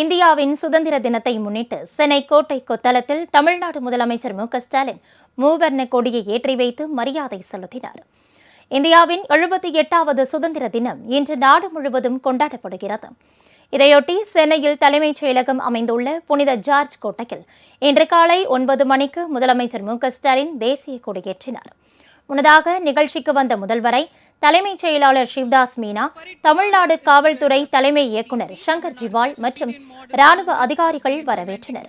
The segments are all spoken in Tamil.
இந்தியாவின் சுதந்திர தினத்தை முன்னிட்டு சென்னை கோட்டை கொத்தளத்தில் தமிழ்நாடு முதலமைச்சர் மு க ஸ்டாலின் மூவர்ண கொடியை ஏற்றி வைத்து மரியாதை செலுத்தினார். இந்தியாவின் எழுபத்தி எட்டாவது சுதந்திர தினம் இன்று நாடு முழுவதும் கொண்டாடப்படுகிறது. இதையொட்டி சென்னையில் தலைமைச் செயலகம் அமைந்துள்ள புனித ஜார்ஜ் கோட்டையில் இன்று காலை ஒன்பது மணிக்கு முதலமைச்சர் மு க ஸ்டாலின் தேசிய கொடியேற்றினார். முன்னதாக நிகழ்ச்சிக்கு வந்த முதல்வரை தலைமைச் செயலாளர் சிவ்தாஸ் மீனா தமிழ்நாடு காவல்துறை தலைமை இயக்குநர் சங்கர் ஜிவால் மற்றும் ராணுவ அதிகாரிகள் வரவேற்றனர்.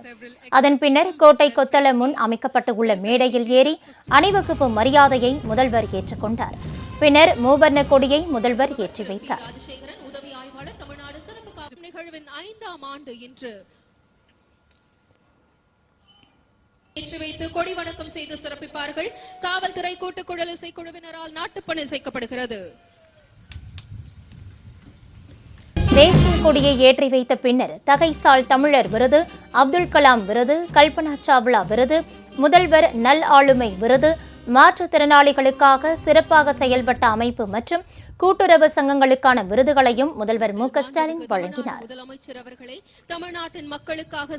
அதன் பின்னர் கோட்டை கொத்தள முன் அமைக்கப்பட்டுள்ள மேடையில் ஏறி அணிவகுப்பு மரியாதையை முதல்வர் ஏற்றுக்கொண்டார் பின்னர் மூவர்ண கொடியை முதல்வர் ஏற்றி வைத்தார். நிகழ்வின் ஐந்தாம் ஆண்டு இன்று ஏற்றி வைத்து கொடி வணக்கம் செய்து சிறப்பிப்பார்கள். காவல்துறை கூட்டுக்குழல் இசைக்குழுவினரால் நாட்டுப்பணி இசைக்கப்படுகிறது. தேசிய கொடியை ஏற்றி வைத்த பின்னர் தகைசால் தமிழர் விருது அப்துல் கலாம் விருது கல்பனா சாவ்லா விருது முதல்வர் நல் ஆளுமை விருது மாற்றுத்திறனாளிகளுக்காக சிறப்பாக செயல்பட்ட அமைப்பு மற்றும் கூட்டுறவு சங்கங்களுக்கான விருதுகளையும் முதல்வர் மு க ஸ்டாலின் வழங்கினார். முதலமைச்சர் அவர்களை தமிழ்நாட்டின் மக்களுக்காக